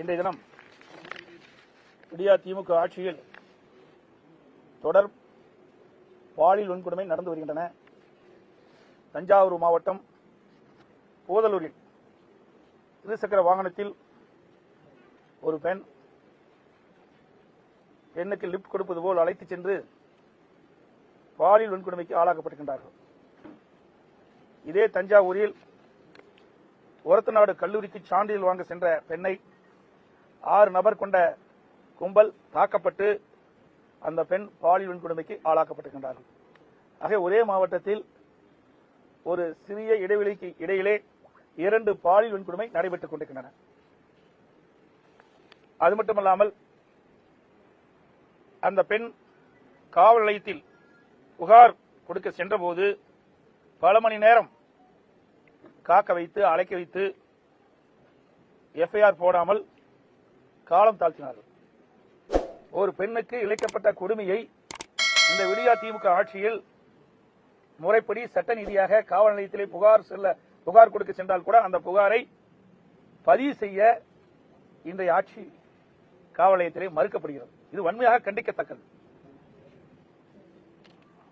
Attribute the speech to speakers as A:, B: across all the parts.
A: இன்றைய தினம் விடியா திமுக ஆட்சியில் தொடர் பாலியல் வன்கொடுமை நடந்து வருகின்றன. தஞ்சாவூர் மாவட்டம் போதலூரில் இருசக்கர வாகனத்தில் ஒரு பெண் பெண்ணுக்கு லிப்ட் கொடுப்பது போல் அழைத்துச் சென்று பாலியல் வன்கொடுமைக்கு ஆளாக்கப்பட்டிருக்கின்றார்கள். இதே தஞ்சாவூரில் ஒரத்தநாடு கல்லூரிக்கு சான்றிதழ் வாங்க சென்ற பெண்ணை ஆறு நபர் கொண்ட கும்பல் தாக்கப்பட்டு அந்த பெண் பாலியல் வன்கொடுமைக்கு ஆளாக்கப்பட்டிருக்கின்றார்கள். ஆக ஒரே மாவட்டத்தில் ஒரு சிறிய இடைவெளிக்கு இடையிலே இரண்டு பாலியல் வன்கொடுமை நடைபெற்றுக் கொண்டிருக்கின்றன. அது மட்டுமல்லாமல் அந்த பெண் காவல் நிலையத்தில் புகார் கொடுக்க சென்றபோது பல மணி நேரம் காக்க வைத்து அழைக்க வைத்து எஃப்ஐஆர் போடாமல் காலம் தாழ்த்தினார்கள். ஒரு பெண்ணுக்கு இழைக்கப்பட்ட கொடுமையை இந்த விடியா திமுக ஆட்சியில் முறைப்படி சட்ட நீதியாக காவல் நிலையத்திலே புகார் செல்ல புகார் கொடுக்க சென்றால் கூட அந்த புகாரை பதிவு செய்ய இன்றைய ஆட்சி காவல் நிலையத்திலே மறுக்கப்படுகிறது. இது வன்மையாக கண்டிக்கத்தக்கது.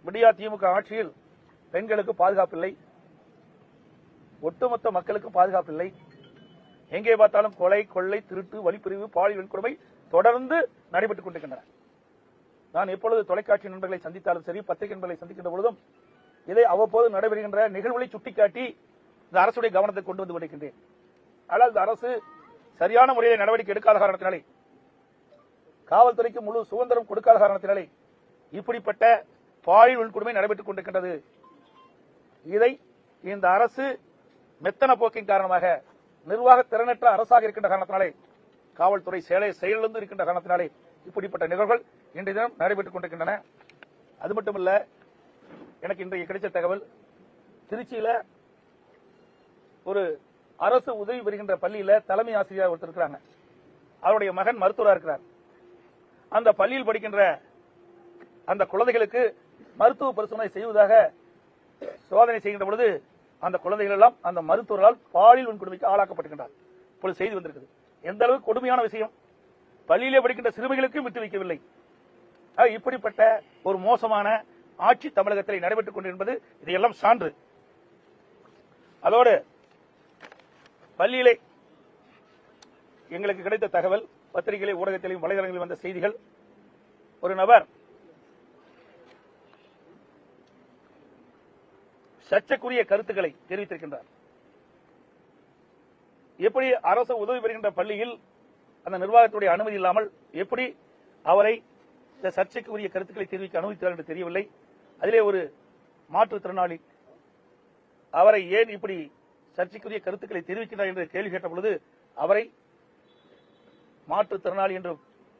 A: விடியா திமுக ஆட்சியில் பெண்களுக்கு பாதுகாப்பில்லை. ஒட்டுமொத்த மக்களுக்கும் பாதுகாப்பில்லை. எங்கே பார்த்தாலும் கொலை கொள்ளை திருட்டு வழிப்பிரிவு பாலியல் வன்கொடுமை தொடர்ந்து நடைபெற்றுக் கொண்டிருக்கின்றன. நான் எப்பொழுது தொலைக்காட்சி நண்பர்களை சந்தித்தாலும் சரி பத்திரிகை நண்பர்களை சந்திக்கின்ற பொழுதும் இதை அவ்வப்போது நடைபெறுகின்ற நிகழ்வுகளை சுட்டிக்காட்டி இந்த அரசுடைய கவனத்தை கொண்டு வந்து கொண்டிருக்கின்றேன் ஆனால் இந்த அரசு சரியான முறையில் நடவடிக்கை எடுக்காத காரணத்தினாலே காவல்துறைக்கு முழு சுதந்திரம் கொடுக்காத காரணத்தினாலே இப்படிப்பட்ட பாலியல் வன்கொடுமை நடைபெற்றுக் கொண்டிருக்கின்றது. இதை இந்த அரசு மெத்தன போக்கின் காரணமாக நிர்வாக திறனற்ற அரசாக இருக்கின்ற காரணத்தினாலே காவல்துறை செயலை செயலிழந்து இருக்கின்ற காரணத்தினாலே இப்படிப்பட்ட நிகழ்வுகள் இன்றைய தினம் நடைபெற்றுக் கொண்டிருக்கின்றன. அது மட்டுமல்ல எனக்கு இன்றைக்கு கிடைச்ச தகவல் திருச்சியில ஒரு அரசு உதவி பெறுகின்ற பள்ளியில தலைமை ஆசிரியர் ஒருத்தர் இருக்கிறாங்க. அவருடைய மகன் மருத்துவராக இருக்கிறார். அந்த பள்ளியில் படிக்கின்ற அந்த குழந்தைகளுக்கு மருத்துவ பரிசோதனை செய்வதாக சோதனை செய்கின்ற பொழுது அந்த குழந்தைகள் எல்லாம் அந்த மருத்துவரால் பாலியல் வன்கொடுமைக்கு ஆளாக்கப்பட்டிருக்கின்றார். இப்பொழுது செய்தி வந்திருக்குது எந்த அளவுக்கு கொடுமையான விஷயம்? பள்ளியிலே படிக்கின்ற சிறுமிகளுக்கும் விட்டு வைக்கவில்லை. இப்படிப்பட்ட ஒரு மோசமான ஆட்சி தமிழகத்தில் நடைபெற்றுக் கொண்டிருப்பது இதையெல்லாம் சான்று. அதோடு பள்ளியிலே எங்களுக்கு கிடைத்த தகவல் பத்திரிகையிலே ஊடகத்திலையும் வலைதளங்களில் வந்த செய்திகள். ஒரு நபர் சர்ச்சைக்குரிய கருத்துக்களை தெரிவித்திருக்கின்றார். எப்படி அரசு உதவி பெறுகின்ற பள்ளியில் அந்த நிர்வாகத்துடைய அனுமதி இல்லாமல் எப்படி அவரை இந்த சர்ச்சைக்குரிய கருத்துக்களை தெரிவிக்க அனுமதித்தார் என்று தெரியவில்லை. அதிலே ஒரு மாற்றுத்திறனாளி அவரை ஏன் இப்படி சர்ச்சைக்குரிய கருத்துக்களை தெரிவிக்கிறார் என்று கேள்வி கேட்ட பொழுது அவரை மாற்றுத்திறனாளி என்று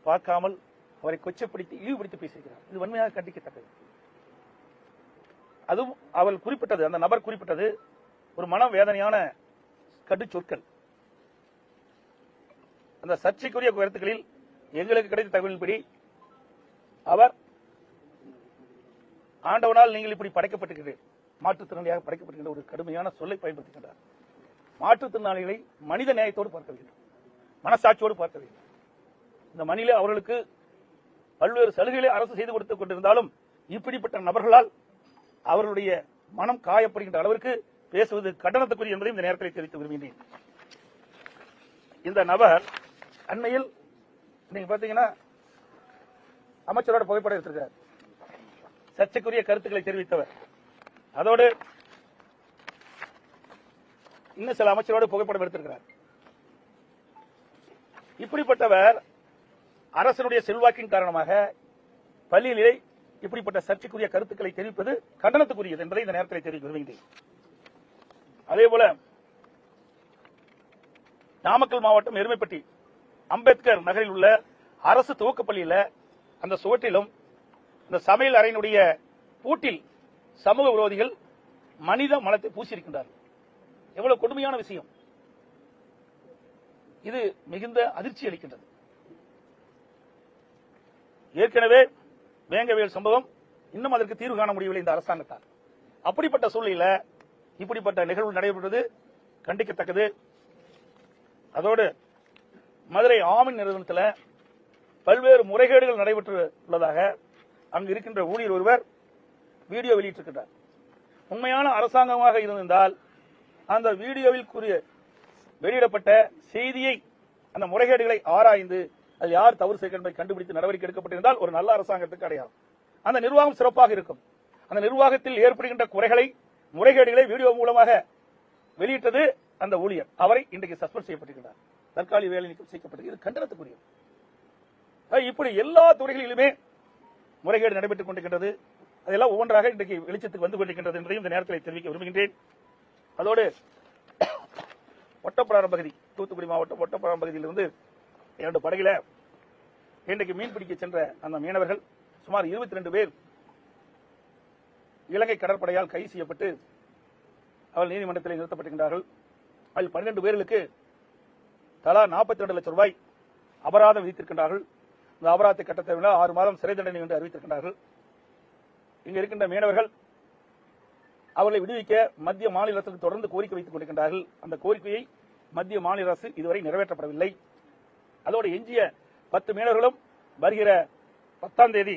A: பார்க்காமல் அவரை கொச்சப்படுத்தி இழிவுபடுத்தி பேசியிருக்கிறார். இது வன்மையாக கண்டிக்கத்தக்கது. அதுவும் அவள் குறிப்பிட்டது அந்த நபர் குறிப்பிட்டது ஒரு மன வேதனையான கடு சொற்கள். அந்த சர்ச்சைக்குரிய கருத்துக்களில் எங்களுக்கு கிடைத்த தகவலின்படி அவர் ஆண்டவனால் நீங்கள் இப்படி படைக்கப்பட்டிருக்கிறீர்கள் மாற்றுத்திறனாளியாக படைக்கப்பட்டிருக்கின்ற ஒரு கடுமையான சொல்லை பயன்படுத்துகின்றார். மாற்றுத்திறனாளிகளை மனித நேயத்தோடு பார்க்க வேண்டும். மனசாட்சியோடு பார்க்க வேண்டும். இந்த மணியில அவர்களுக்கு பல்வேறு சலுகைகளை அரசு செய்து கொடுத்துக் கொண்டிருந்தாலும் இப்படிப்பட்ட நபர்களால் அவர்களுடைய மனம் காயப்படுகின்ற அளவிற்கு பேசுவது கண்டனத்துக்குரிய என்பதை இந்த நேரத்தில் தெரிவித்து விரும்பினேன் இந்த நபர் அண்மையில் நீங்க பாத்தீங்கன்னா அமைச்சரோட புகைப்படம் எடுத்திருக்கார். சர்ச்சைக்குரிய கருத்துக்களை தெரிவித்தவர். அதோடு இன்னும் சில அமைச்சரோடு புகைப்படம் எடுத்திருக்கிறார். இப்படிப்பட்டவர் அரசனுடைய செல்வாக்கின் காரணமாக பள்ளியிலே இப்படிப்பட்ட சர்ச்சைக்குரிய கருத்துக்களை தெரிவிப்பது கண்டனத்துக்குரியது என்பதை இந்த நேரத்தில் தெரிவிக்க விரும்புகிறேன் அதேபோல நாமக்கல் மாவட்டம் எருமைப்பட்டி அம்பேத்கர் நகரில் உள்ள அரசு துவக்கப்பள்ளியில அந்த சுவற்றிலும் இந்த சமையல் அறையினுடைய பூட்டில் சமூக விரோதிகள் மனித மலத்தை பூசியிருக்கின்றார்கள். எவ்வளவு கொடுமையான விஷயம். இது மிகுந்த அதிர்ச்சி அளிக்கின்றது. ஏற்கனவே வேங்கவேல் சம்பவம் இன்னும் அதற்கு தீர்வு காண முடியவில்லை இந்த அரசாங்கத்தால். அப்படிப்பட்ட சூழ்நிலையில இப்படிப்பட்ட நிகழ்வு நடைபெற்றது கண்டிக்கத்தக்கது. அதோடு மதுரை ஆமின் நிறுவனத்தில் பல்வேறு முறைகேடுகள் நடைபெற்று உள்ளதாக அங்கு இருக்கின்ற ஊழியர் ஒருவர் வீடியோ வெளியிட்டிருக்கிறார் உண்மையான அரசாங்கமாக இருந்திருந்தால் அந்த வீடியோவில் கூறிய வெளியிடப்பட்ட செய்தியை அந்த முறைகேடுகளை ஆராய்ந்து அது யார் தவறு செய்ய என்பதை கண்டுபிடித்து நடவடிக்கை எடுக்கப்பட்டிருந்தால் ஒரு நல்ல அரசாங்கத்துக்கு அடையாளம். அந்த நிர்வாகம் சிறப்பாக இருக்கும். அந்த நிர்வாகத்தில் ஏற்படுகின்ற குறைகளை முறைகேடுகளை வீடியோ மூலமாக வெளியிட்டது அந்த ஊழியர். அவரை இன்றைக்கு சஸ்பெண்ட் செய்யப்பட்டிருக்கிறார். தற்காலிக வேலை நீக்கம் செய்யப்பட்டது இது கண்டனத்துக்குரியது. இப்படி எல்லா துறைகளிலுமே முறைகேடு நடைபெற்றுக் கொண்டிருக்கின்றது. அதெல்லாம் ஒவ்வொன்றாக இன்றைக்கு வெளிச்சத்துக்கு வந்து கொண்டிருக்கின்றது என்றையும் இந்த நேரத்தில் தெரிவிக்க விரும்புகின்றேன். அதோடு ஒட்டப்பிராரம் பகுதி தூத்துக்குடி மாவட்டம் ஒட்டப்பிராரம் பகுதியிலிருந்து இரண்டு படகுல இன்றைக்கு மீன் பிடிக்க சென்ற அந்த மீனவர்கள் சுமார் இருபத்தி ரெண்டு பேர் இலங்கை கடற்படையால் கைது செய்யப்பட்டு அவர்கள் நீதிமன்றத்தில் நிறுத்தப்பட்டிருக்கிறார்கள் அதில் பன்னிரண்டு பேர்களுக்கு தலா நாற்பத்தி ரெண்டு லட்சம் ரூபாய் அபராதம் விதித்திருக்கின்றார்கள். இந்த அபராதத்தை கட்டத்தை விட ஆறு மாதம் சிறை தண்டனை என்று அறிவித்திருக்கின்றார்கள். இங்கு இருக்கின்ற மீனவர்கள் அவர்களை விடுவிக்க மத்திய மாநில அரசுக்கு தொடர்ந்து கோரிக்கை வைத்துக் கொண்டிருக்கின்றார்கள். அந்த கோரிக்கையை மத்திய மாநில அரசு இதுவரை நிறைவேற்றப்படவில்லை. அதோடு எஞ்சிய பத்து மீனவர்களும் வருகிற பத்தாம் தேதி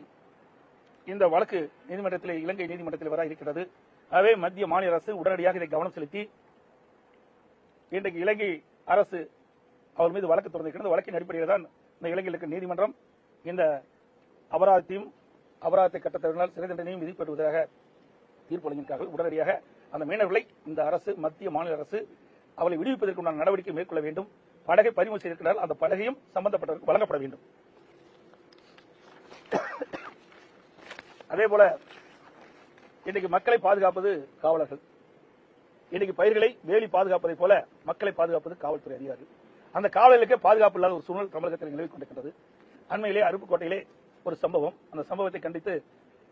A: இந்த வழக்கு நீதிமன்றத்தில் இலங்கை நீதிமன்றத்தில் வர இருக்கிறது. ஆகவே மத்திய மாநில அரசு உடனடியாக இதை கவனம் செலுத்தி இன்றைக்கு இலங்கை அரசு அவர் மீது வழக்கு தொடர்ந்திருக்கிறது வழக்கின் அடிப்படையில் தான் இந்த இலங்கையில் நீதிமன்றம் இந்த அபராதத்தையும் அபராதத்தை கட்டத்தினால் சிறை தண்டனையும் விதிப்பெறுவதாக தீர்ப்பு வழங்கியிருக்கார்கள் உடனடியாக அந்த மீனவர்களை இந்த அரசு மத்திய மாநில அரசு அவளை விடுவிப்பதற்கு நடவடிக்கை மேற்கொள்ள வேண்டும். படகை பறிமுதல் செய்திருக்கிறார் அந்த படகையும் சம்பந்தப்பட்டவருக்கு வழங்கப்பட வேண்டும். அதே போல இன்னைக்கு மக்களை பாதுகாப்பது காவலர்கள். இன்னைக்கு பயிர்களை வேலி பாதுகாப்பதை போல மக்களை பாதுகாப்பது காவல்துறை அதிகாரிகள் அந்த காவலர்களுக்கே பாதுகாப்பு இல்லாத ஒரு சூழல் தமிழகத்தில் நிலவிக் கொண்டிருக்கின்றது. அண்மையிலே அருப்புக்கோட்டையிலே ஒரு சம்பவம். அந்த சம்பவத்தை கண்டித்து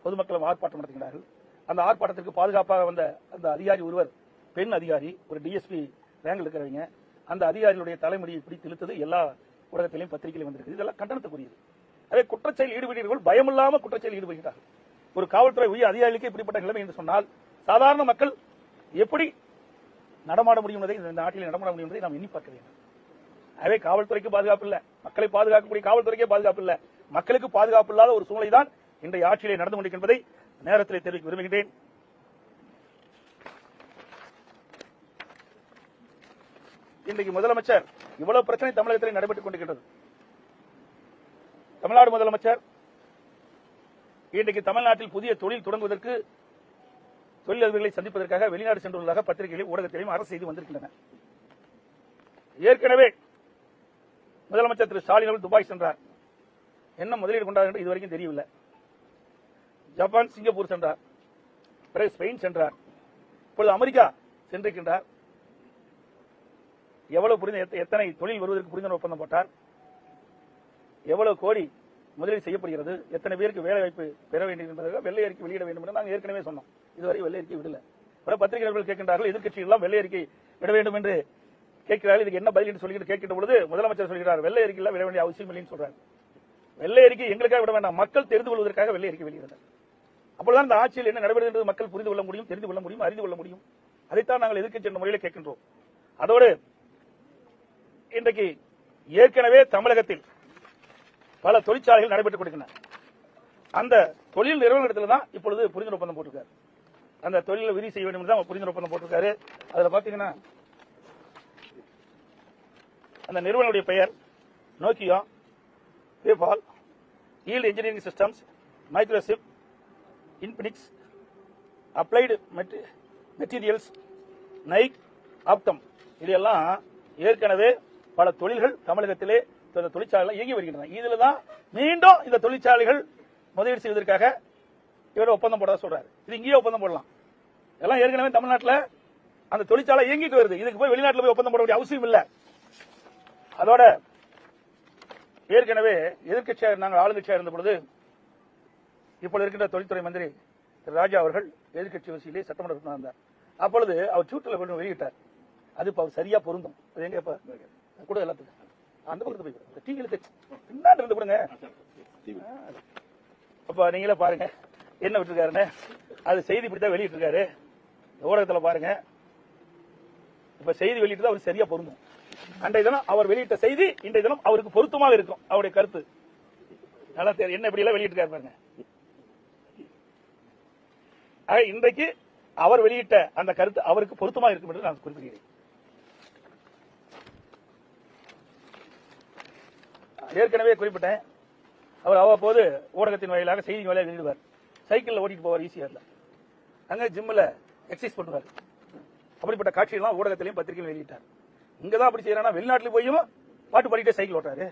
A: பொதுமக்களும் ஆர்ப்பாட்டம் நடத்துகிறார்கள் அந்த ஆர்ப்பாட்டத்திற்கு பாதுகாப்பாக வந்த அந்த அதிகாரி ஒருவர் பெண் அதிகாரி ஒரு டிஎஸ்பி ரேங்கில் இருக்கிறவங்க. அந்த அதிகாரிகளுடைய தலைமுடியை பிடித்து இழுத்தது எல்லா ஊடகத்திலையும் பத்திரிகையிலும் வந்திருக்கு இதெல்லாம் கண்டனத்துக்குரியது. அதே குற்றச்செயல் ஈடுபடுகிறவர்கள் பயமில்லாம குற்றச்செயல் ஈடுபடுகிறார்கள். ஒரு காவல்துறை உயிர் அதிகாரிகளுக்கு இப்படிப்பட்ட நிலைமை என்று சொன்னால் சாதாரண மக்கள் எப்படி நடமாட முடியும் என்பதை இந்த நாட்டில் நடமாட முடியும் என்பதை நாம் எண்ணி பார்க்க வேண்டும். எனவே காவல்துறைக்கு பாதுகாப்பு இல்லை. மக்களை பாதுகாக்கக்கூடிய காவல்துறைக்கே பாதுகாப்பு இல்லை. மக்களுக்கு பாதுகாப்பு இல்லாத ஒரு சூழ்நிலை தான் இன்றைய ஆட்சியிலே நடந்து கொண்டிருக்கின்றதை நேரத்தில் தெரிவிக்க விரும்புகின்றேன். இன்றைக்கு முதலமைச்சர் இவ்வளவு பிரச்சனை தமிழகத்தில் நடைபெற்றுக் கொண்டிருக்கிறது தமிழ்நாடு முதலமைச்சர் இன்றைக்கு தமிழ்நாட்டில் புதிய தொழில் தொடங்குவதற்கு தொழிலதிபர்களை சந்திப்பதற்காக வெளிநாடு சென்றுள்ளதாக பத்திரிகைகளிலும் ஊடகத்திலையும் அரசு செய்து வந்திருக்கின்றன. ஏற்கனவே முதலமைச்சர் திரு ஸ்டாலின் அவர்கள் துபாய் சென்றார். என்ன முதலீடு கொண்டார் என்று இதுவரைக்கும் தெரியவில்லை. ஜப்பான் சிங்கப்பூர் சென்றார். பிறகு ஸ்பெயின் சென்றார். இப்பொழுது அமெரிக்கா சென்றிருக்கின்றார். எவ்வளவு புரிந்த எத்தனை தொழில் வருவதற்கு புரிந்துணர்வு ஒப்பந்தம் போட்டார்? எவ்வளவு கோடி முதலீடு செய்யப்படுகிறது? எத்தனை பேருக்கு வேலை வாய்ப்பு பெற வேண்டும் என்பதற்காக வெள்ளை அறிக்கை வெளியிட வேண்டும் என்று நாங்கள் ஏற்கனவே சொன்னோம். இதுவரை வெள்ளை அறிக்கை விடல. பிற பத்திரிகையாளர்கள் கேட்கின்றார்கள் எதிர்க்கட்சிகள் எல்லாம் வெள்ளை அறிக்கை விட வேண்டும் என்று கேட்கிறார்கள். இதுக்கு என்ன பதில் என்று சொல்லிட்டு கேட்கின்ற பொழுது முதலமைச்சர் சொல்கிறார் வெள்ளை அறிக்கை எல்லாம் விட வேண்டிய அவசியம் இல்லைன்னு சொல்றாரு. வெள்ளை அறிக்கை எங்களுக்காக விட வேண்டாம் மக்கள் தெரிந்து கொள்வதற்காக வெள்ளை அறிக்கை வெளியிடுறாங்க அப்பொழுதுதான் இந்த ஆட்சியில் என்ன நடைபெறும் என்று மக்கள் புரிந்து கொள்ள முடியும் தெரிந்து கொள்ள முடியும் அறிந்து கொள்ள முடியும். அதைத்தான் நாங்கள் எதிர்க்கட்சி என்ற முறையில் கேட்கின்றோம். அதோடு இன்றைக்கு ஏற்கனவே தமிழகத்தில் பல தொழிற்சாலைகள் நடைபெற்றுக் கொடுக்கின்றன அந்த தொழில் நிறுவனத்தில் தான் இப்பொழுது புரிந்துணர்வு ஒப்பந்தம் போட்டிருக்காரு. அந்த தொழிலை விரிவு செய்ய வேண்டும் என்று தான் புரிந்துணர்வு ஒப்பந்தம் போட்டிருக்காரு. அதுல பாத்தீங்கன்னா அந்த நிறுவனுடைய பெயர் Nokia PayPal Yield Engineering Systems Microchip Infinix Applied Materials Nike Optum இதெல்லாம் ஏற்கனவே பல தொழில்கள் தமிழகத்திலே தொழிற்சாலைகள் இயங்கி வருகின்றன. இதுல தான் மீண்டும் இந்த தொழிற்சாலைகள் முதலீடு செய்வதற்காக இவர் ஒப்பந்தம் போட சொல்றாரு. இது இங்கேயே ஒப்பந்தம் போடலாம். எல்லாம் ஏற்கனவே தமிழ்நாட்டில் அந்த தொழிற்சாலை இயங்கிட்டு வருது. இதுக்கு போய் வெளிநாட்டில் போய் ஒப்பந்தம் போட வேண்டிய அவசியம் இல்லை. அதோட ஏற்கனவே எதிர்க்கட்சியாக நாங்கள் ஆளுங்கட்சியாக இருந்த பொழுது இப்பொழுது இருக்கின்ற தொழில்துறை மந்திரி திரு ராஜா அவர்கள் எதிர்க்கட்சி வசியிலே சட்டமன்ற இருந்தார். அப்பொழுது அவர் ட்விட்டர்ல கொண்டு வெளியிட்டார். அது இப்போ அவர் சரியா பொருந்தும். அது எங்க இப்ப கூட எல்லாத்துக்கும். அந்த பக்கத்து போய் டீ இழுத்து பின்னாடி இருந்து கொடுங்க. அப்ப நீங்களே பாருங்க. என்ன விட்டுருக்காருன்னு. அது செய்தி இப்படிதான் வெளியிட்டிருக்காரு. இருக்காரு ஊடகத்துல பாருங்க. இப்ப செய்தி வெளியிட்டு அவர் சரியா பொருந்தும். அன்றைய தினம் அவர் வெளியிட்ட செய்தி இன்றைய தினம் அவருக்கு பொருத்தமாக இருக்கும். அவருடைய கருத்து. நல்லா தெரியும் என்ன இப்படி எல்லாம் வெளியிட்டு பாருங்க. இன்றைக்கு அவர் வெளியிட்ட அந்த கருத்து அவருக்கு பொருத்தமாக இருக்கும் என்று நான் குறிப்பிடுகிறேன். ஏற்கனவே குறிப்பிட்டேன். அவர் அவ்வப்போது ஊடகத்தின் வாயிலாக செய்தி வாயிலாக வெளியிடுவார் சைக்கிளில் ஓட்டிட்டு போவார் ஈஸியாக இல்லை. அங்கே ஜிம்மில் எக்ஸசைஸ் பண்ணுவார். அப்படிப்பட்ட காட்சியெல்லாம் ஊடகத்திலையும் பத்திரிகையும் வெளியிட்டார். இங்கே தான் அப்படி செய்யறானா வெளிநாட்டுல போயும் பாட்டு பாடிட்டே சைக்கிள் ஓட்டாரு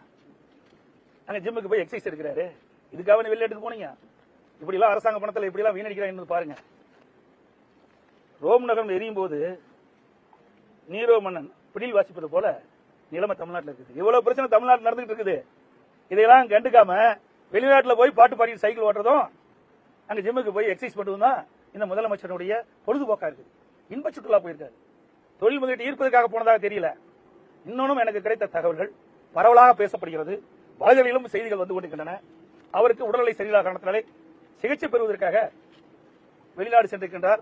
A: அங்கே ஜிம்முக்கு போய் எக்ஸசைஸ் எடுக்கிறாரு. இதுக்காக நீ வெளிநாட்டுக்கு போனீங்க. இப்படிலாம் அரசாங்க பணத்தில் இப்படிலாம் எல்லாம் வீணடிக்கிறாங்க பாருங்க. ரோம் நகரம் எரியும் போது நீரோ மன்னன் பிடில் வாசிப்பது போல நிலைமை தமிழ்நாட்டில் இருக்குது. இவ்வளவு பிரச்சனை தமிழ்நாட்டில் நடந்துகிட்டு இருக்குது. இதையெல்லாம் கண்டுக்காம வெளிநாட்டில் போய் பாட்டு பாடி சைக்கிள் ஓட்டுறதும் அங்க ஜிம்முக்கு போய் எக்ஸசைஸ் பண்ணுறதும் தான் இந்த முதலமைச்சருடைய பொழுதுபோக்கா இருக்குது. இன்ப சுற்றுலா போயிருக்காரு. தொழில் முதலீட்டு ஈர்ப்பதற்காக போனதாக தெரியல. இன்னொன்னும் எனக்கு கிடைத்த தகவல்கள் பரவலாக பேசப்படுகிறது. வலைதளிலும் செய்திகள் வந்து கொண்டிருக்கின்றன. அவருக்கு உடல்நிலை சரியில்லாத காரணத்தினாலே சிகிச்சை பெறுவதற்காக வெளிநாடு சென்றிருக்கின்றார்.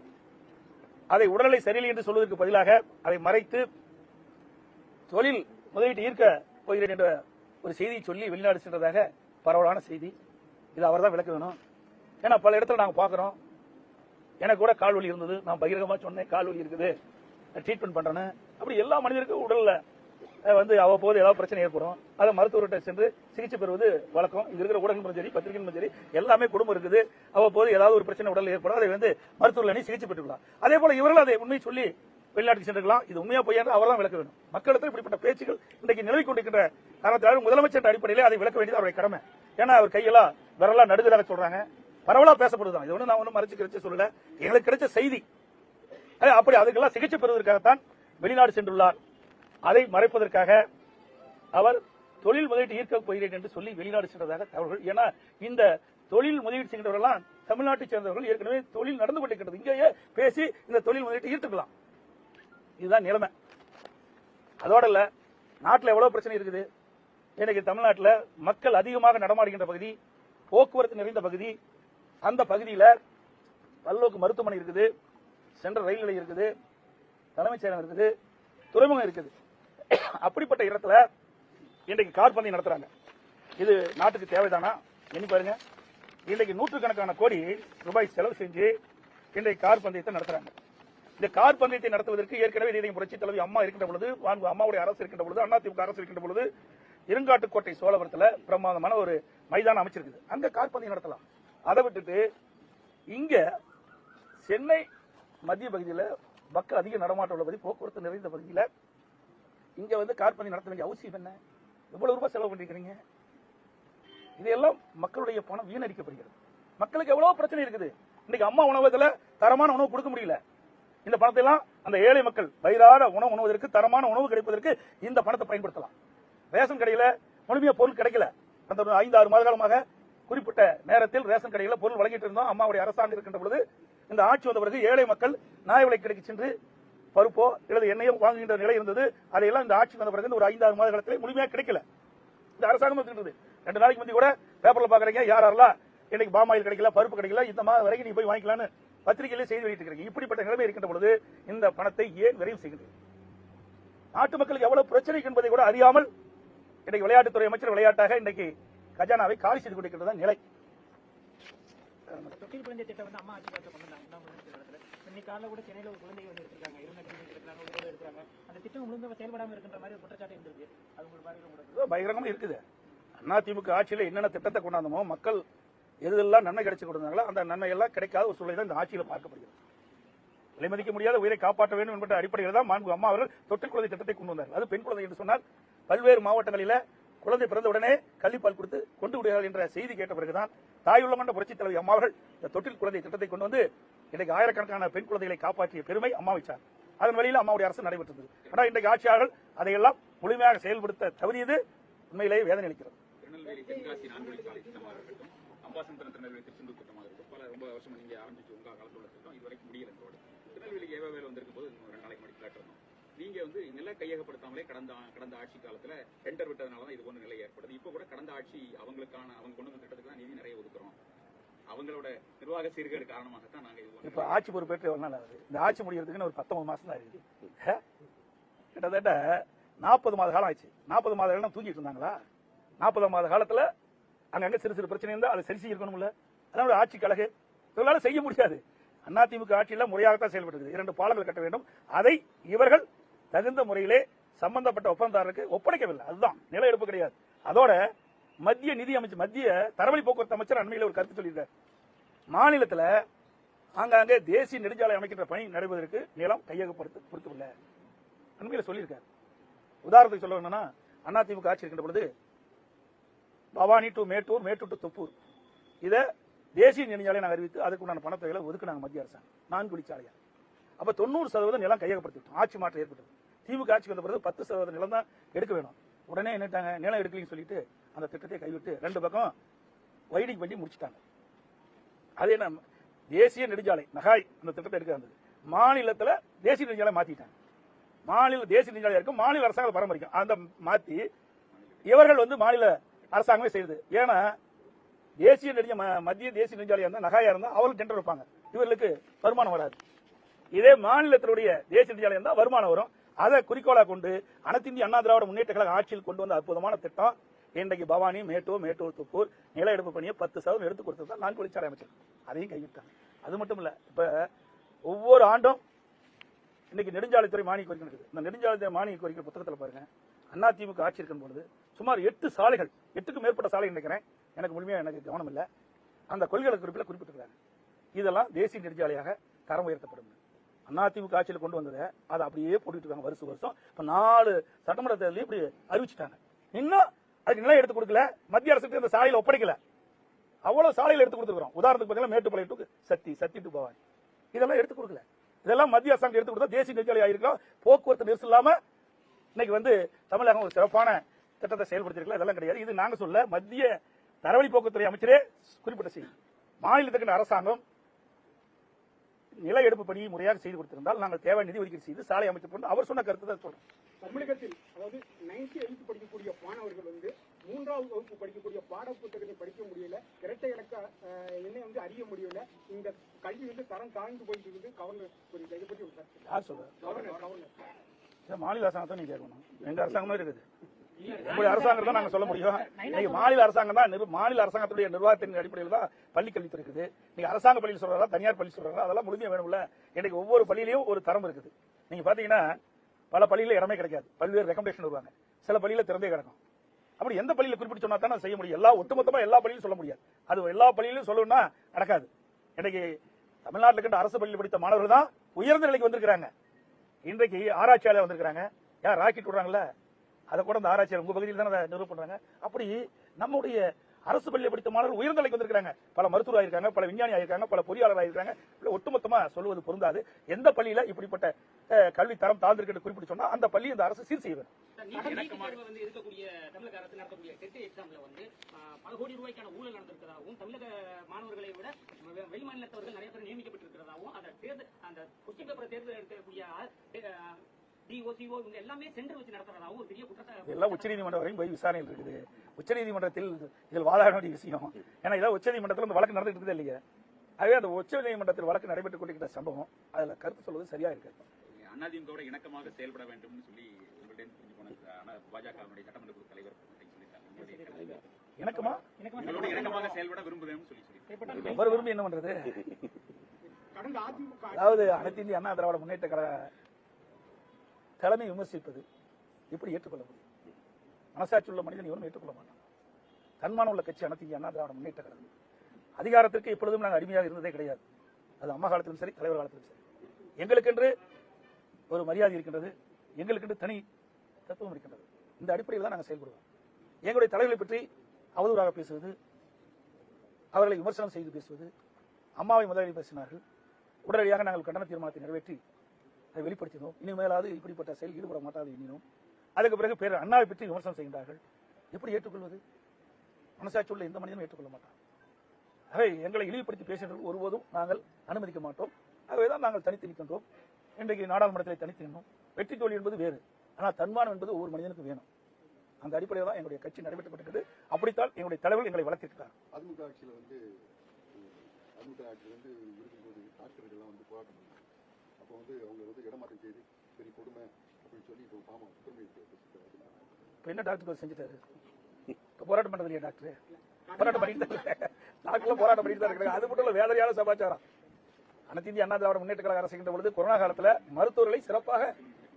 A: அதை உடல்நிலை சரியில்லை என்று சொல்வதற்கு பதிலாக அதை மறைத்து தொழில் முதலீட்டு ஈர்க்க போகிறேன் என்ற ஒரு செய்தியை சொல்லி வெளிநாடு சென்றதாக பரவலான செய்தி. இது அவர் தான் விளக்க வேணும். ஏன்னா பல இடத்துல நாங்கள் பார்க்குறோம். எனக்கு கூட கால் வலி இருந்தது. நான் பகிரகமாக சொன்னேன். கால் வலி இருக்குது. ட்ரீட்மெண்ட் பண்ணுறேன்னு அப்படி எல்லா மனிதருக்கும் உடலில் வந்து அவ்வப்போது ஏதாவது பிரச்சனை ஏற்படும். அதை மருத்துவர்கிட்ட சென்று சிகிச்சை பெறுவது வழக்கம். இங்கே இருக்கிற ஊடகங்களும் சரி பத்திரிகைகளும் சரி எல்லாமே குடும்பம் இருக்குது. அவ்வப்போது ஏதாவது ஒரு பிரச்சனை உடலில் ஏற்படும். அதை வந்து மருத்துவர்கள் அணி சிகிச்சை பெற்றுக்கலாம். அதே போல இவர்கள் அதை உண்மை சொல்லி வெளிநாட்டுக்கு சென்றிருக்கலாம். இது உண்மையா போய் அவர் தான் விளக்க வேண்டும். மக்களிடத்தில் இப்படிப்பட்ட பேச்சுகள் இன்றைக்கு நிலவி கொண்டிருக்கின்ற காரணத்தினால் முதலமைச்சர் அடிப்படையில் அதை விளக்க வேண்டியது அவருடைய கடமை. ஏன்னா அவர் கையெல்லாம் விரலா நடுதலாக சொல்றாங்க. பரவலா பேசப்படுதான் இது ஒன்றும் நான் ஒன்றும் மறைச்சு கிடைச்ச சொல்லல. எங்களுக்கு கிடைச்ச செய்தி. அப்படி அதுக்கெல்லாம் சிகிச்சை பெறுவதற்காகத்தான் வெளிநாடு சென்றுள்ளார். அதை மறைப்பதற்காக அவர் தொழில் முதலீட்டு ஈர்க்க போகிறேன் என்று சொல்லி வெளிநாடு சென்றதாக தகவல்கள். ஏன்னா இந்த தொழில் முதலீடு செய்கின்றவர்கள்லாம் தமிழ்நாட்டை சேர்ந்தவர்கள். ஏற்கனவே தொழில் நடந்து கொண்டிருக்கிறது இங்கேயே பேசி இந்த தொழில் முதலீட்டு ஈர்த்துக்கலாம். இதுதான் நிலைமை. அதோட இல்ல நாட்டில் எவ்வளவு பிரச்சனை இருக்குது? இன்னைக்கு தமிழ்நாட்டில் மக்கள் அதிகமாக நடமாடுகின்ற பகுதி போக்குவரத்து நிறைந்த பகுதி அந்த பகுதியில் பல்லோக்கு மருத்துவமனை இருக்குது சென்ட்ரல் ரயில் நிலையம் இருக்குது தலைமைச் செயலகம் இருக்குது துறைமுகம் இருக்குது. அப்படிப்பட்ட இடத்துல இன்றைக்கு கார் பந்தயம் நடத்துறாங்க. இது நாட்டுக்கு தேவைதானா? எண்ணி பாருங்க. இன்றைக்கு நூற்றுக்கணக்கான கோடி ரூபாய் செலவு செஞ்சு இன்றைக்கு கார் பந்தயத்தை நடத்துறாங்க. இந்த கார் பந்தயத்தை நடத்துவதற்கு ஏற்கனவே இதயம் புரட்சி தலைவி அம்மா இருக்கின்ற பொழுது வான்கு அம்மாவுடைய அரசு இருக்கின்ற பொழுது அதிமுக அரசு இருக்கின்ற பொழுது இருங்காட்டுக்கோட்டை சோழபுரத்துல பிரமாதமான ஒரு மைதானம் அமைச்சிருக்குது. அங்க கார் பந்தயம் நடத்தலாம். அதை விட்டுட்டு இங்க சென்னை மத்திய பகுதியில் மக்கள் அதிக நடமாட்டம் உள்ள பகுதி போக்குவரத்து நிறைந்த பகுதியில் இங்க வந்து கார் பந்தயம் நடத்த வேண்டிய அவசியம் என்ன? எவ்வளவு ரூபாய் செலவு பண்ணிருக்கீங்க இதையெல்லாம் மக்களுடைய பணம் வீணடிக்கப்படுகிறது. மக்களுக்கு எவ்வளவு பிரச்சனை இருக்குது. இன்னைக்கு அம்மா உணவகத்துல தரமான உணவு கொடுக்க முடியல. இந்த பணத்தை எல்லாம் அந்த ஏழை மக்கள் வயிறார உணவு உணவுவதற்கு தரமான உணவு கிடைப்பதற்கு இந்த பணத்தை பயன்படுத்தலாம். ரேஷன் கடையில முழுமையா பொருள் கிடைக்கல. அந்த ஐந்து ஆறு மாத காலமாக குறிப்பிட்ட நேரத்தில் ரேஷன் கடையில பொருள் வழங்கிட்டு இருந்தோம். அம்மாவுடைய அரசாங்கம் இருக்கின்ற பொழுது இந்த ஆட்சி வந்த பிறகு ஏழை மக்கள் நியாய விலை கடைக்கு சென்று பருப்போ அல்லது எண்ணெயோ வாங்குகின்ற நிலை இருந்தது. அதையெல்லாம் இந்த ஆட்சி வந்த பிறகு ஒரு ஐந்து ஆறு மாத காலத்தில் முழுமையா கிடைக்கல. இந்த அரசாங்கம் இருக்கின்றது ரெண்டு நாளைக்கு முந்தி கூட பேப்பர்ல பாக்குறீங்க யார் யாரெல்லாம் இன்னைக்கு பாமாயில் கிடைக்கல பருப்பு கிடைக்கல இந்த மாதம் வரைக்கும் நீ போய் வாங்கிக்கலாம்னு பத்திரிகையிலே செய்தி வெளியிட்டு இப்படிப்பட்ட நிலைமை இருக்கின்ற பொழுது இந்த பணத்தை ஏன் விரைவு செய்கின்றீர்கள்? நாட்டு மக்களுக்கு எவ்வளவு பிரச்சனை என்பதை கூட அறியாமல் இன்னைக்கு விளையாட்டுத்துறை அமைச்சர் விளையாட்டாக இன்னைக்கு கஜானாவை காலி செய்து கொண்டிருக்கின்றதா நிலை.
B: தொட்டில் குழந்தை திட்டம் வந்து அம்மா ஆட்சி காலத்துல கொண்டு வந்தாங்க இன்னும் ஒரு இடத்துல இன்னைக்கு காலைல கூட சென்னையில ஒரு குழந்தை வந்து எடுத்திருக்காங்க. இருந்த குழந்தை எடுக்கிறாங்க ஒரு குழந்தை எடுக்கிறாங்க. அந்த திட்டம் முழுங்க செயல்படாம இருக்கின்ற மாதிரி ஒரு குற்றச்சாட்டு இருந்திருக்கு. அது உங்களுக்கு பாருங்க உங்களுக்கு
A: ஏதோ பகிரங்கமா இருக்குது. அதிமுக ஆட்சியில என்னென்ன திட்டத்தை கொண்டாந்தமோ மக்கள் எதெல்லாம் நன்மை கிடைச்சு கொடுத்தாங்களோ அந்த நன்மையெல்லாம் கிடைக்காத ஒரு சூழ்நிலை தான் இந்த ஆட்சியில் பார்க்கப்படுகிறது. விலை மதிக்க முடியாத உயிரை காப்பாற்ற வேண்டும் என்ற அடிப்படையில் தான் மாண்பு அம்மா அவர்கள் தொட்டில் குழந்தை திட்டத்தை கொண்டு வந்தார் அது பெண் குழந்தை என்று சொன்னால் பல்வேறு மாவட்டங்களில் குழந்தை பிறந்த உடனே கள்ளிப்பால் கொடுத்து கொண்டு விடுகிறார் என்ற செய்தி கேட்ட பிறகுதான் தாயுள்ள மன்ற புரட்சித் தலைவி அம்மா அவர்கள் இந்த தொட்டில் குழந்தை திட்டத்தை கொண்டு வந்து இன்றைக்கு ஆயிரக்கணக்கான பெண் குழந்தைகளை காப்பாற்றிய பெருமை அம்மா வச்சார் அதன் வழியில் அம்மாவுடைய அரசு நடைபெற்றது ஆனால் இன்றைக்கு ஆட்சியாளர்கள் அதையெல்லாம் முழுமையாக செயல்படுத்த தவறியது உண்மையிலேயே வேதனை அளிக்கிறது.
C: அம்பாசந்தரம் திருநெல்வேலி திருச்செந்தூர் திட்டமாக இருக்கட்டும் பல ரொம்ப வருஷமா நீங்க ஆரம்பிச்சு உங்க காலத்துல திட்டம் இது வரைக்கும் முடியல ரோடு. திருநெல்வேலிக்கு ஏவ வேலை வந்திருக்கும் போது ரெண்டு நாளைக்கு முன்னாடி கேட்டிருந்தோம் நீங்க வந்து நில கையகப்படுத்தாமலே கடந்த கடந்த ஆட்சி காலத்துல டெண்டர் விட்டதுனால தான் இது போன்ற நிலை ஏற்படுது இப்போ கூட கடந்த ஆட்சி அவங்களுக்கான அவங்க கொண்டு வந்த திட்டத்துக்கு தான் நிதி நிறைய ஒதுக்குறோம். அவங்களோட நிர்வாக சீர்கேடு காரணமாகத்தான் நாங்க இது
A: இப்ப ஆட்சி பொறுப்பேற்று நாள் ஆகுது இந்த ஆட்சி முடியறதுக்குன்னு ஒரு பத்தொன்பது மாசம் தான் இருக்குது? கிட்டத்தட்ட நாற்பது மாத காலம் ஆச்சு. நாற்பது மாத காலம் தூங்கிட்டு இருந்தாங்களா? நாற்பது மாத காலத்துல அங்கங்க சிறு சிறு பிரச்சனை இருந்தால் அதை சரி செய்யணும்ல அதான் ஆட்சி கழகு இவங்களால செய்ய முடியாது. அதிமுக ஆட்சியில் முறையாகத்தான் செயல்படுகிறது இரண்டு பாலங்கள் கட்ட வேண்டும். அதை இவர்கள் தகுந்த முறையிலே சம்பந்தப்பட்ட ஒப்பந்ததாரருக்கு ஒப்படைக்கவில்லை. அதுதான். நில எடுப்பு கிடையாது. அதோட மத்திய நிதி அமைச்சர் மத்திய தரவழி போக்குவரத்து அமைச்சர் அண்மையில் ஒரு கருத்து சொல்லியிருக்கார். மாநிலத்தில் ஆங்காங்கே தேசிய நெடுஞ்சாலை அமைக்கின்ற பணி நடைபெறுவதற்கு நிலம் கையகப்படுத்த பொறுத்தவில்லை அண்மையில் சொல்லியிருக்கார். உதாரணத்துக்கு சொல்ல வேணும்னா அதிமுக ஆட்சி இருக்கின்ற பொழுது பவானி டு மேட்டூர் மேட்டூர் டு தொப்பூர். இதை தேசிய நெடுஞ்சாலை நாங்கள் அறிவித்து அதுக்குண்டான பணத்தொகைகளை ஒதுக்குனாங்க மத்திய அரசாங்கம். நான்கு வழிச்சாலையா அப்போ தொண்ணூறு சதவீதம் நிலம் கையகப்படுத்திட்டோம் ஆட்சி மாற்றம் ஏற்பட்டது. திமுக ஆட்சிக்கு வந்த பிறகு பத்து சதவீதம் நிலம் தான் எடுக்க வேணும். உடனே என்னட்டாங்க நிலம் எடுக்கலன்னு சொல்லிட்டு அந்த திட்டத்தை கைவிட்டு ரெண்டு பக்கம் வைடிங் பண்ணி முடிச்சிட்டாங்க. அதே நம்ம தேசிய நெடுஞ்சாலை நகாய் அந்த திட்டத்தை எடுக்க மாநிலத்தில் தேசிய நெடுஞ்சாலை மாற்றிட்டாங்க மாநில தேசிய நெடுஞ்சாலை இருக்கும்? மாநில அரசாங்கம் பராமரிக்கும். அந்த மாற்றி இவர்கள் வந்து மாநில அரசாங்கமே செய்யுது. ஏன்னா தேசிய நெடுஞ்ச ம- மத்திய தேசிய நெடுஞ்சாலையா இருந்தா நகாயா இருந்தா அவர்கள் டெண்டர் வைப்பாங்க. இவர்களுக்கு வருமானம் வராது. இதே மாநிலத்தினுடைய தேசிய நெடுஞ்சாலை இருந்தா வருமானம் வரும். அதை குறிக்கோளா கொண்டு அனைத்து இந்திய அண்ணா திராவிட முன்னேற்ற கழக ஆட்சியில் கொண்டு வந்த அற்புதமான திட்டம் இன்றைக்கு பவானி மேட்டூர் மேட்டூர் துப்பூர் நில எடுப்பு பணியை பத்து சதவீதம் எடுத்து கொடுத்தது தான் நான்கு வழிச்சாலை அமைச்சர். அதையும் கைவிட்டாங்க. அது மட்டும் இல்ல இப்ப ஒவ்வொரு ஆண்டும் இன்னைக்கு நெடுஞ்சாலைத்துறை மானிய கோரிக்கை இருக்குது இந்த நெடுஞ்சாலைத்துறை மானிய கோரிக்கை புத்தகத்தில் பாருங்க. அதிமுக ஆட்சி இருக்கும் பொழுது சுமார் எட்டு சாலைகள் எட்டுக்கும் மேற்பட்ட சாலை நினைக்கிறேன். எனக்கு முழுமையா எனக்கு கவனம் இல்லை. அந்த கொள்கை குறிப்பில் குறிப்பிட்டிருக்காங்க இதெல்லாம் தேசிய நெடுஞ்சாலையாக தரம் உயர்த்தப்படும். அதிமுக ஆட்சியில் கொண்டு வந்ததை அதை அப்படியே போட்டுட்டு இருக்காங்க வருஷம் வருஷம். இப்போ நாலு சட்டமன்ற தேர்தலையும் இப்படி அறிவிச்சிட்டாங்க. இன்னும் அதுக்கு நிலம் எடுத்து கொடுக்கல. மத்திய அரசுக்கு அந்த சாலையில் ஒப்படைக்கல. அவ்வளவு சாலையில் எடுத்து கொடுத்துருக்கோம் உதாரணத்துக்கு பார்த்தீங்கன்னா மேட்டுப்பாளைய டு சத்தி சத்தி டு பவானி. இதெல்லாம் எடுத்து கொடுக்கல. இதெல்லாம் மத்திய அரசாங்கம் எடுத்து கொடுத்தா தேசிய நெடுஞ்சாலை ஆயிருக்கும் போக்குவரத்து நெரிசல் இல்லாம இன்னைக்கு வந்து தமிழகம் ஒரு சிறப்பான திட்டத்தை செயல்படுத்திருக்கலாம் இதெல்லாம் கிடையாது. இது நாங்க சொல்ல மத்திய தரவழி போக்குவரத்துறை அமைச்சரே குறிப்பிட்ட செய்தி. மாநிலத்துக்கு அரசாங்கம் நில எடுப்பு பணியை முறையாக செய்து கொடுத்திருந்தால் நாங்கள் தேவை நிதி ஒதுக்கீடு செய்து சாலை அமைத்து அவர் சொன்ன கருத்து தான் சொல்றேன்
D: தமிழகத்தில் அதாவது நைன்த் எயித்து படிக்கக்கூடிய மாணவர்கள் வந்து மூன்றாவது வகுப்பு படிக்கக்கூடிய பாட புத்தகத்தை படிக்க முடியல இரட்டை இலக்க எண்ணை வந்து அறிய முடியல. இந்த கல்வி வந்து தரம் தாழ்ந்து போயிட்டு இருக்குது. கவர்னர் புரியுது இதை பற்றி
A: யார் சொல்றாரு
D: கவர்னர் கவர்னர்.
A: மாநில அரசாங்கத்தை நீங்க கேட்கணும்? எங்க அரசாங்கமே இருக்குது. உங்களுடைய அரசாங்கம் தான் நாங்க சொல்ல முடியும். இன்னைக்கு மாநில அரசாங்கம் தான் மாநில அரசாங்கத்துடைய நிர்வாகத்தின் அடிப்படையில் தான் பள்ளி கல்வித்துறை இருக்குது. நீங்க அரசாங்க பள்ளியில் சொல்றாங்களா தனியார் பள்ளி சொல்றாங்களா அதெல்லாம் முழுமையா வேணும்ல. இன்னைக்கு ஒவ்வொரு பள்ளியிலையும் ஒரு தரம் இருக்குது. நீங்க பாத்தீங்கன்னா பல பள்ளியில இடமே கிடைக்காது. பல்வேறு ரெக்கமெண்டேஷன் வருவாங்க. சில பள்ளியில திறந்தே கிடக்கும். அப்படி எந்த பள்ளியில குறிப்பிட்டு சொன்னா தான் செய்ய முடியும். எல்லா ஒட்டுமொத்தமா எல்லா பள்ளியிலும் சொல்ல முடியாது. அது எல்லா பள்ளியிலும் சொல்லணும்னா நடக்காது. இன்னைக்கு தமிழ்நாட்டில் அரசு பள்ளியில் படித்த மாணவர்கள் தான் உயர்ந்த நிலைக்கு வந்திருக்கிறாங்க. இன்றைக்கு ஆராய்ச்சியாளர் வந்திருக்கிறாங்க. யார் ராக்கெட் விடுறாங்கல்ல? அதை கூட அந்த ஆராய்ச்சியாளர் உங்க பகுதியில் தானே அதை நிறுவ பண்றாங்க. அப்படி நம்முடைய அரசு பள்ளியில் படித்த மாணவர்கள் உயர்ந்த நிலைக்கு வந்திருக்காங்க பல மருத்துவர் ஆயிருக்காங்க பல விஞ்ஞானி ஆயிருக்காங்க பல பொறியாளர் ஆயிருக்காங்க. ஒட்டுமொத்தமா சொல்வது பொருந்தாது. எந்த பள்ளியில இப்படிப்பட்ட கல்வி தரம் தாழ்ந்திருக்கு குறிப்பிட்டு சொன்னா அந்த பள்ளி இந்த அரசு சீர் செய்ய வேண்டும்.
E: நீட் நீட் தேர்வை வந்து இருக்கக்கூடிய தமிழக அரசு நடத்தக்கூடிய டெட் எக்ஸாம்ல வந்து ஆ, பல கோடி ரூபாய்க்கான ஊழல் நடந்திருக்கிறதாகவும் தமிழக மாணவர்களை விட வெளிமாநிலத்தவர்கள் நிறைய பேர் நியமிக்கப்பட்டிருக்கிறதாகவும் அந்த தேர்தல் அந்த கொஸ்டின் பேப்பரை தேர்வு எடுக்கக்கூடிய டிஓசிஓ இவங்க எல்லாமே சென்டர் வச்சு நடத்துறதாகவும் ஒரு பெரிய குற்றத்தை
A: இதெல்லாம் உச்சநீதிமன்றம் வரையும் போய் விசாரணையில் இருக்குது. உச்சநீதிமன்றத்தில் இதில் வாதாட வேண்டிய விஷயம். ஏன்னா இதான் உச்சநீதிமன்றத்தில் வழக்கு நடந்துட்டு இருக்குது இல்லையா. ஆகவே அந்த உச்சநீதிமன்றத்தில் வழக்கு நடைபெற்றுக் கொண்டிருக்கிற சம்பவம் அதுல கருத்து சொல்வது சரியா இருக்கு.
C: அதிமுகவோட இணக்கமாக செயல்பட சொல்லி சட்டமன்ற குழு தலைவர் இணக்கமாக செயல்பட சொல்லி
A: அவர் விரும்பி என்ன பண்றது? அதாவது அனைத்து இந்திய அண்ணா திராவிட முன்னேற்ற கழக தலைமை விமர்சிப்பது எப்படி ஏற்றுக்கொள்ள முடியும்? மனசாட்சி உள்ள மனிதன் இவரும் ஏற்றுக்கொள்ள மாட்டான். தன்மான உள்ள கட்சி அனைத்து அண்ணா திராவிட முன்னேற்ற கழகம். அதிகாரத்திற்கு எப்பொழுதும் நாங்கள் அடிமையாக இருந்ததே கிடையாது. அது அம்மா காலத்திலும் சரி தலைவர் காலத்திலும் சரி. எங்களுக்கென்று ஒரு மரியாதை இருக்கின்றது எங்களுக்கென்று தனி தத்துவம் இருக்கின்றது. இந்த அடிப்படையில் தான் நாங்கள் செயல்படுவோம். எங்களுடைய தலைவர்களை பற்றி அவதூறாக பேசுவது அவர்களை விமர்சனம் செய்து பேசுவது அம்மாவை முதலில் பேசினார்கள். உடனடியாக நாங்கள் கண்டன தீர்மானத்தை நிறைவேற்றி அதை வெளிப்படுத்தினோம். இனிமேலாவது இப்படிப்பட்ட செயல் ஈடுபட மாட்டாது எண்ணினோம் அதுக்கு பிறகு பேர் அண்ணாவை பற்றி விமர்சனம் செய்கின்றார்கள். எப்படி ஏற்றுக்கொள்வது? மனசாட்சி உள்ள எந்த மனிதனும் ஏற்றுக்கொள்ள மாட்டான். ஆகவே எங்களை இழிவுபடுத்தி பேசுகின்றவர்கள் ஒருபோதும் நாங்கள் அனுமதிக்க மாட்டோம். ஆகவேதான் நாங்கள் தனித்து நிற்கின்றோம். இன்றைக்கு நாடாளுமன்றத்தில் தனித்து நின்றோம் வெற்றி தோல்வி என்பது வேறு. ஆனால் தன்மானம் என்பது ஒவ்வொரு மனிதனுக்கு வேணும். அந்த அடிப்படையில் தான் எங்களுடைய கட்சி நடைபெற்றப்பட்டிருக்கிறது அப்படித்தான் எங்களுடைய தலைவர்கள் எங்களை வளர்த்திருக்கிறார்
F: அதிமுக ஆட்சியில் வந்து அதிமுக ஆட்சியில் வந்து இருக்கும்போது டாக்டர்கள்லாம் வந்து போராட்டம் வந்து அவங்க வந்து இடமாற்றம் செய்து சரி கொடுமை அப்படின்னு சொல்லி இப்போ பாமா குற்றமிழப்பு
A: இப்போ என்ன டாக்டர் செஞ்சுட்டாரு? இப்போ போராட்டம் பண்ணது இல்லையா டாக்டர். போராட்டம் பண்ணிட்டு தான் டாக்டர்லாம் போராட்டம் பண்ணிட்டு தான் இருக்காங்க அது மட்டும் இல்லை வேதனையான சமாச்சாரம். அனைத்து இந்திய அண்ணா திராவிட முன்னேற்ற கழக அரசு பொழுது கொரோனா காலத்துல மருத்துவர்களை சிறப்பாக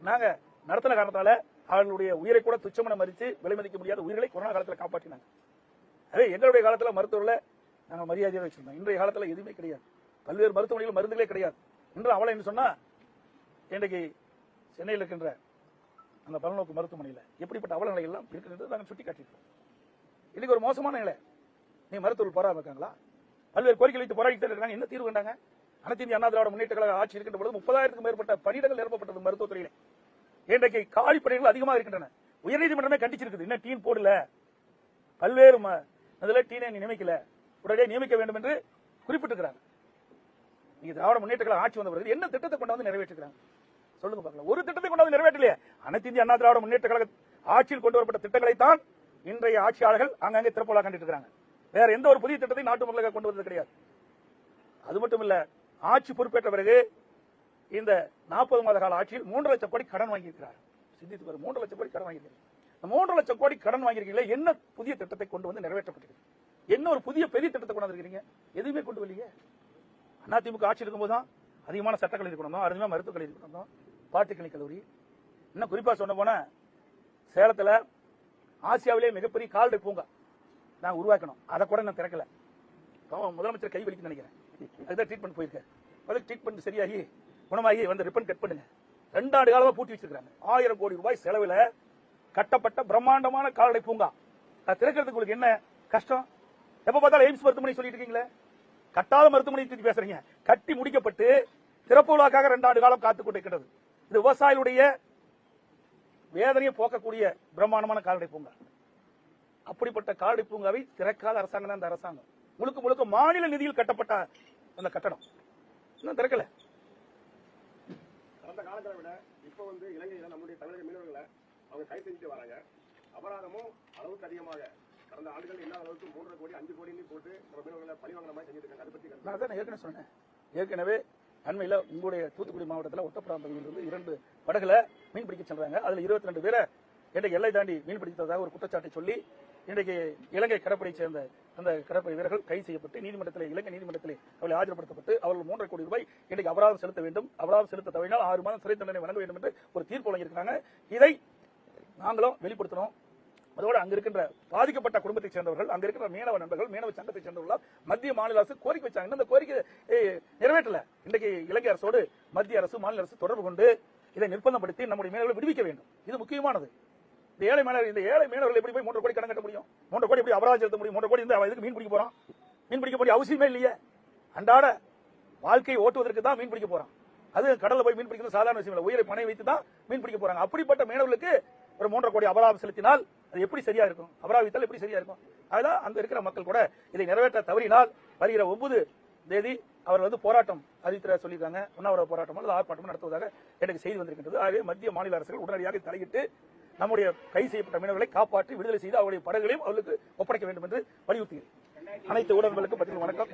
A: நாங்க நடத்தின காரணத்தால அவர்களுடைய உயிரை கூட துச்சமன மறித்து விலைமதிக்க முடியாத உயிர்களை கொரோனா காலத்தில் காப்பாற்றினாங்க. அதே எங்களுடைய காலத்துல மருத்துவர்களை நாங்கள் மரியாதையாக வச்சிருந்தோம். இன்றைய காலத்துல எதுவுமே கிடையாது. பல்வேறு மருத்துவமனைகள் மருந்துகளே கிடையாது. இன்று அவளை என்ன சொன்னா இன்றைக்கு சென்னையில் இருக்கின்ற அந்த பலநோக்கு மருத்துவமனையில் எப்படிப்பட்ட அவல நிலை எல்லாம் இருக்கிறது நாங்கள் சுட்டி காட்டியிருக்கோம் இன்னைக்கு ஒரு மோசமான நிலை. நீ மருத்துவர்கள் போராட இருக்காங்களா? பல்வேறு கோரிக்கை வைத்து போராடிட்டு இருக்காங்க என்ன தீர்வு கண்டாங்க? அனைத்து இந்திய அண்ணா திராவிட முன்னேற்ற கழக ஆட்சி இருக்கின்ற பொழுது முப்பதாயிரத்துக்கும் மேற்பட்ட பணியிடங்கள் நிரப்பப்பட்டது மருத்துவத்துறையிலே. இன்றைக்கு காலி பணிகள் அதிகமாக இருக்கின்றன. உயர்நீதிமன்றமே கண்டிச்சிருக்குது. இன்னும் டீன் போடல. பல்வேறு அதில் டீனை நியமிக்கல. உடனே நியமிக்க வேண்டும் என்று குறிப்பிட்டிருக்கிறாங்க. நீங்க திராவிட முன்னேற்ற கழக ஆட்சி வந்த பிறகு என்ன திட்டத்தை கொண்டு வந்து நிறைவேற்றுகிறாங்க சொல்லுங்க பார்க்கலாம். ஒரு திட்டத்தை கொண்டு வந்து நிறைவேற்றலையே. அனைத்து இந்திய அண்ணா திராவிட முன்னேற்ற கழக ஆட்சியில் கொண்டு வரப்பட்ட திட்டங்களை தான் இன்றைய ஆட்சியாளர்கள் அங்கங்கே திறப்போலா கண்டிட்டு இருக்காங்க வேற எந்த ஒரு புதிய திட்டத்தை நாட்டு மக்களுக்கு கொண்டு வந்தது கிடையாது. அது மட்டும் இல்ல ஆட்சி பொறுப்பேற்ற பிறகு இந்த நாற்பது மாத கால ஆட்சியில் மூன்று லட்சம் கோடி கடன் வாங்கியிருக்கிறார். சிந்தித்து பாரு மூன்று லட்சம் கோடி கடன் வாங்கியிருக்கிறார். மூன்று லட்சம் கோடி கடன் வாங்கியிருக்கீங்களே என்ன புதிய திட்டத்தை கொண்டு வந்து நிறைவேற்றப்பட்டிருக்கு? என்ன ஒரு புதிய பெரிய திட்டத்தை கொண்டு வந்திருக்கீங்க எதுவுமே கொண்டு வரலையே. அண்ணா திமுக ஆட்சி இருக்கும்போது தான் அதிகமான சட்டக்கல்லூரி கொண்டு வந்தோம். அதிகமாக மருத்துவக் கல்லூரி கொண்டு வந்தோம். பாலிடெக்னிக் கல்லூரி. இன்னும் குறிப்பாக சொன்ன போனால் சேலத்தில் ஆசியாவிலே மிகப்பெரிய கால்நடை பூங்கா நான் உருவாக்கணும். அதை கூட நான் திறக்கல. பாவம் முதலமைச்சர் கை வலிக்குன்னு நினைக்கிறேன். அதுதான் ட்ரீட்மெண்ட் போயிருக்கேன் அதுக்கு ட்ரீட்மெண்ட் சரியாகி குணமாகி வந்து ரிப்பன் கட் பண்ணுங்க. ரெண்டாண்டு காலமாக பூட்டி வச்சிருக்காங்க ஆயிரம் கோடி ரூபாய் செலவில் கட்டப்பட்ட பிரம்மாண்டமான கால்நடை பூங்கா. அதை திறக்கிறதுக்கு உங்களுக்கு என்ன கஷ்டம்? எப்போ பார்த்தாலும் எய்ம்ஸ் மருத்துவமனை சொல்லிட்டு இருக்கீங்களே? கட்டாத மருத்துவமனை பத்தி பேசுறீங்க. கட்டி முடிக்கப்பட்டு திறப்பு விழாக்காக ரெண்டாண்டு காலம் காத்துக் கொண்டிருக்கிறது. இது விவசாயிகளுடைய வேதனையை போக்கக்கூடிய பிரம்மாண்டமான கால்நடை பூங்கா. அப்படிப்பட்ட கால்நடை பூங்காவை திறக்காத அரசாங்கம் தான் இந்த அரசாங்கம். முழுக்க முழுக்க மாநில நிதியில் கட்டப்பட்ட அந்த கட்டடம். இன்னும் திறக்கல.
G: கடந்த காலத்தை விட இப்போ வந்து இலங்கையில நம்முடைய தமிழக மீனவர்களை அவங்க கை செஞ்சுட்டு வராங்க. அபராதமும் அளவுக்கு அதிகமாக கடந்த ஆண்டுகள் எல்லா அளவுக்கு மூன்றரை கோடி அஞ்சு கோடின்னு போட்டு நம்ம மீனவர்களை பழி வாங்கின மாதிரி செஞ்சிருக்காங்க அதை பத்தி
A: நான் தான் ஏற்கனவே சொன்னேன். ஏற்கனவே அண்மையில் உங்களுடைய தூத்துக்குடி மாவட்டத்தில் ஒட்டப்புறம் இரண்டு படகுல மீன் பிடிக்க சென்றாங்க அதில் இருபத்தி ரெண்டு பேரை இன்றைக்கு எல்லை தாண்டி மீன் பிடித்ததாக ஒரு குற்றச்சாட்டை சொல்லி இன்றைக்கு இலங்கை கடற்படை சேர்ந்த அந்த கடற்படை வீரர்கள் கைது செய்யப்பட்டு நீதிமன்றத்தில் இலங்கை நீதிமன்றத்தில் அவர்களை ஆஜர்படுத்தப்பட்டு அவர்கள் மூன்றரை கோடி ரூபாய் இன்றைக்கு அபராதம் செலுத்த வேண்டும். அபராதம் செலுத்த தவறினால் ஆறு மாதம் சிறை தண்டனை வழங்க வேண்டும் என்று ஒரு தீர்ப்பு வழங்கியிருக்கிறாங்க. இதை நாங்களும் வெளிப்படுத்தணும். அதோடு அங்க இருக்கின்ற பாதிக்கப்பட்ட குடும்பத்தை சேர்ந்தவர்கள் அங்க இருக்கிற மீனவ நண்பர்கள் மீனவ சங்கத்தை சேர்ந்தவர்கள் மத்திய மாநில அரசு கோரிக்கை வச்சாங்க. அந்த கோரிக்கை நிறைவேற்றல. இன்றைக்கு இலங்கை அரசோடு மத்திய அரசு மாநில அரசு தொடர்பு கொண்டு இதை நிர்பந்தப்படுத்தி நம்முடைய மீனவர்களை விடுவிக்க வேண்டும். இது முக்கியமானது. இந்த ஏழை மீனவர் இந்த ஏழை மீனவர்கள் எப்படி போய் மூன்று கோடி கடன் கட்ட முடியும்? மூன்று கோடி எப்படி அபராதம் செலுத்த முடியும்? மூன்று கோடி இருந்து இதுக்கு மீன் பிடிக்க போறான்? மீன் பிடிக்க வேண்டிய அவசியமே இல்லையே. அன்றாட வாழ்க்கையை ஓட்டுவதற்கு தான் மீன் பிடிக்க போறான். அது கடல்ல போய் மீன் பிடிக்கிறது சாதாரண விஷயம் இல்லை. உயிரை பணை வைத்து தான் மீன் பிடிக்க போறாங்க. அப்படிப்பட்ட மீனவர்களுக்கு ஒரு மூன்றரை கோடி அபராதம் செலுத்தினால் எப்படி சரியா இருக்கும்? அபராவித்தால் எப்படி சரியா இருக்கும்? அதுதான் அங்க இருக்கிற மக்கள் கூட இதை நிறைவேற்ற தவறினால் வருகிற ஒன்பது தேதி அவர் வந்து போராட்டம் அறிவித்திர சொல்லியிருக்காங்க. உண்ணாவிரத போராட்டம் அல்லது ஆர்ப்பாட்டம் நடத்துவதாக எனக்கு செய்தி வந்திருக்கின்றது. ஆகவே மத்திய மாநில அரசுகள் உடனடியாக தலையிட்டு நம்முடைய கைது செய்யப்பட்ட மீனவர்களை காப்பாற்றி விடுதலை செய்து அவருடைய படகுகளையும் அவர்களுக்கு ஒப்படைக்க வேண்டும் என்று வலியுறுத்துகிறேன். அனைத்து ஊடகங்களுக்கும் பத்திரிகை வணக்கம்.